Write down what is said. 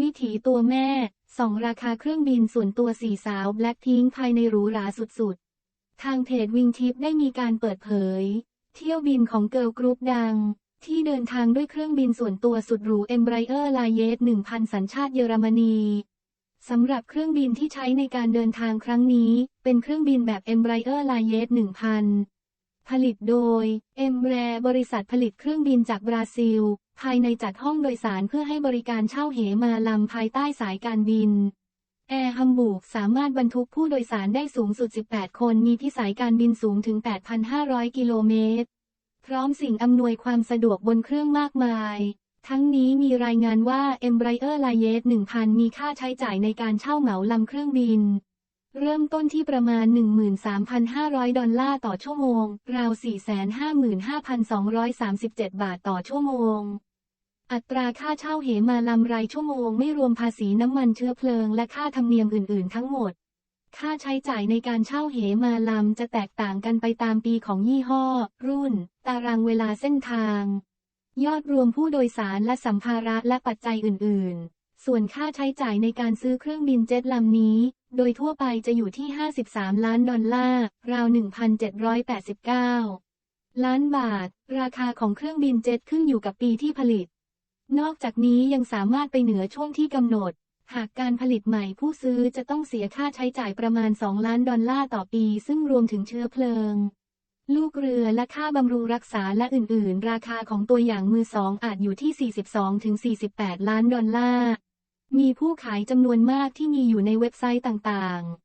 วิถีตัวแม่สองราคาเครื่องบินส่วนตัวสี่สาวแบล็คพิงภายในหรูหราสุดๆ ทางเพจวิงทิปได้มีการเปิดเผย เที่ยวบินของเกิร์ลกรุ๊ปดัง ที่เดินทางด้วยเครื่องบินส่วนตัวสุดหรู Embraer l a y e t 1000 สัญชาติเยอรมนีสำหรับเครื่องบินที่ใช้ในการเดินทางครั้งนี้ เป็นเครื่องบินแบบ Embraer l a y e t 1000 ผลิตโดย e m b r a บริษัทผลิตเครื่องบินจากบราซิล ภายในจัดห้องโดยสารเพื่อให้บริการเช่าเหมาลำภายใต้สายการบิน แอร์ฮัมบูร์กสามารถบรรทุกผู้โดยสารได้สูงสุด 18 คนมีที่สายการบินสูงถึง 8,500 กิโลเมตร พร้อมสิ่งอำนวยความสะดวกบนเครื่องมากมาย ทั้งนี้มีรายงานว่า Embraer l a y e t 1000 มีค่าใช้จ่ายในการเช่าเหมาลำเครื่องบิน เริ่มต้นที่ประมาณ 13,500 ดอลลาร์ต่อชั่วโมง ราว 455,237 บาทต่อชั่วโมง อัตราค่าเช่าเหมาลำรายชั่วโมงไม่รวมภาษีน้ำมันเชื้อเพลิงและค่าธรรมเนียมอื่น ๆ ทั้งหมด ค่าใช้จ่ายในการเช่าเหมาลำจะแตกต่างกันไปตามปีของยี่ห้อ รุ่น ตารางเวลาเส้นทาง ยอดรวมผู้โดยสารและสัมภาระและปัจจัยอื่น ๆ ส่วนค่าใช้จ่ายในการซื้อเครื่องบินเจ็ตลำนี้ โดยทั่วไปจะอยู่ที่ 53 ล้านดอลลาร์ ราว 1,789 ล้านบาท ราคาของเครื่องบินเจ็ตขึ้นอยู่กับปีที่ผลิต นอกจากนี้ยังสามารถไปเหนือช่วงที่กำหนด หากการผลิตใหม่ผู้ซื้อจะต้องเสียค่าใช้จ่ายประมาณ 2 ล้านดอลลาร์ต่อปี ซึ่งรวมถึงเชื้อเพลิง ลูกเรือและค่าบำรุงรักษาและอื่น ๆ ราคาของตัวอย่างมือสองอาจอยู่ที่ 42-48 ล้านดอลลาร์ มีผู้ขายจำนวนมากที่มีอยู่ในเว็บไซต์ต่างๆ